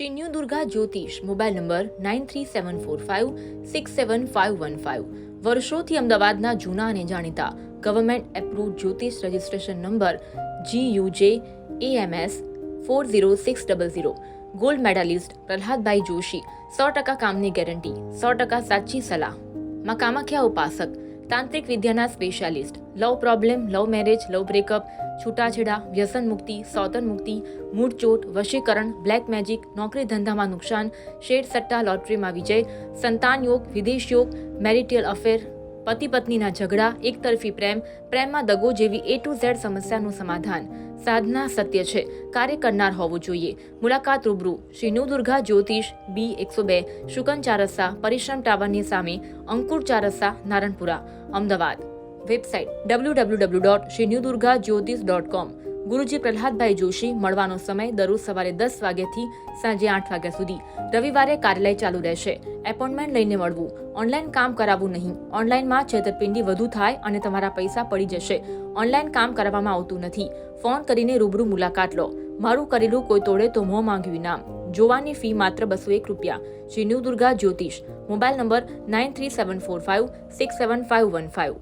શ્રી દુર્ગા જ્યોતિષ, mobile number nine three seven four five six seven five one five. વર્ષોથી અમદાવાદના જૂના અને જાણીતા ગવર્મેન્ટ એપ્રુવ જ્યોતિષ registration number G U J AMS four zero six double zero gold medalist Prahladbhai Joshi, સો ટકા કામની ગેરંટી સો ટકા સાચી સલાહ. માં કામાખ્યા ઉપાસક તાંત્રિક વિદ્યાના specialist. Love problem, love marriage, love breakup, છૂટાછેડા, વ્યસન મુક્તિ સૌતન મુક્તિ મૂળચોટ વશીકરણ, બ્લેક મેજિક, નોકરી ધંધામાં નુકસાન, શેર સટ્ટા, લોટરીમાં વિજય, સંતાન યોગ, વિદેશ યોગ મેરિટિયલ અફેર, પતિ પત્નીના ઝઘડા એકતરફી પ્રેમ, પ્રેમમાં દગો જેવી એ ટુ ઝેડ સમસ્યાનું સમાધાન. સાધના સત્ય છે. કાર્ય કરનાર હોવું જોઈએ. મુલાકાત રૂબરૂ. શ્રી ન્યૂ દુર્ગા જ્યોતિષ, બી એકસો બે, શુકન ચારસ્સા પરિશ્રમ ટાવરની સામે, Ankur ચારસ્સા Naranpura. Ahmedabad. Website W W W dot Shri new Durga Jyotish dot com ગુરુજી પ્રહલાદભાઈ જોશી મળવાનો સમય દરરોજ સવારે દસ વાગ્યાથી સાંજે આઠ વાગ્યા સુધી. રવિવારે કાર્યાલય ચાલુ રહેશે. એપોઇન્ટમેન્ટ લઈને મળવું. ઓનલાઈન કામ કરાવવું નહીં. ઓનલાઈનમાં છેતરપિંડી વધુ થાય અને તમારા પૈસા પડી જશે. ઓનલાઈન કામ કરાવવામાં આવતું નથી. ફોન કરીને રૂબરૂ મુલાકાત લો. મારું કરેલું કોઈ તોડે તો મોં માંગ્યું ઇનામ જોવાની ફી માત્ર બસો એક રૂપિયા. Shri new Durga Jyotish. Mobile number nine three seven four five, six seven five one five.